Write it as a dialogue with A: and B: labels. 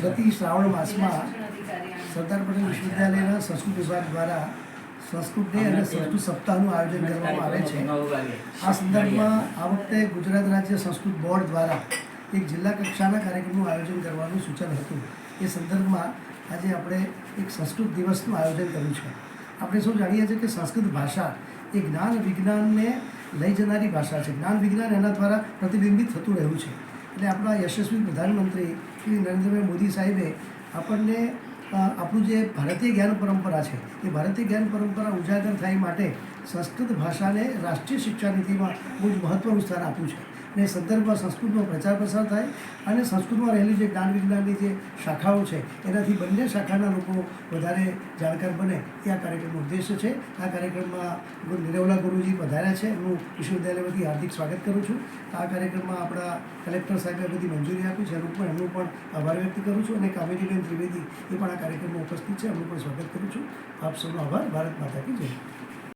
A: પ્રતિ શ્રાવણ માસમાં સરદાર પટેલ વિશ્વવિદ્યાલયના સંસ્કૃત વિભાગ દ્વારા સંસ્કૃત ડે અને સંસ્કૃત સપ્તાહનું આયોજન કરવામાં આવે છે. આ સંદર્ભમાં આ વખતે ગુજરાત રાજ્ય સંસ્કૃત બોર્ડ દ્વારા એક જિલ્લા કક્ષાના કાર્યક્રમનું આયોજન કરવાનું સૂચન હતું. એ સંદર્ભમાં આજે આપણે એક સંસ્કૃત દિવસનું આયોજન કર્યું છે. આપણે સૌ જાણીએ છીએ કે સંસ્કૃત ભાષા એ જ્ઞાન વિજ્ઞાનને લઈ જનારી ભાષા છે. જ્ઞાન વિજ્ઞાન એના દ્વારા પ્રતિબિંબિત થતું રહ્યું છે. એટલે આપણા યશસ્વી પ્રધાનમંત્રી શ્રી નરેન્દ્રભાઈ મોદી સાહેબે આપણને આપણું જે ભારતીય જ્ઞાન પરંપરા છે, એ ભારતીય જ્ઞાન પરંપરા ઉજાગર થાય માટે સંસ્કૃત ભાષાને રાષ્ટ્રીય શિક્ષા નીતિમાં બહુ જ મહત્ત્વનું સ્થાન આપ્યું છે. અને સંદર્ભમાં સંસ્કૃતનો પ્રચાર પ્રસાર થાય અને સંસ્કૃતમાં રહેલી જે જ્ઞાન વિજ્ઞાનની જે શાખાઓ છે, એનાથી બંને શાખાના લોકો વધારે જાણકાર બને. એ આ કાર્યક્રમનો ઉદ્દેશ્ય છે. આ કાર્યક્રમમાં નિરવલા ગુરુજી વધાર્યા છે. હું વિશ્વવિદ્યાલયમાંથી હાર્દિક સ્વાગત કરું છું. આ કાર્યક્રમમાં આપણા કલેક્ટર સાહેબે બધી મંજૂરી આપી છે. એનું પણ એમનું પણ આભાર વ્યક્ત કરું છું અને કામિનીબેન ત્રિવેદી એ પણ આ કાર્યક્રમમાં ઉપસ્થિત છે. એમનું પણ સ્વાગત કરું છું. આપ સૌનો આભાર. ભારત માતા કી જય.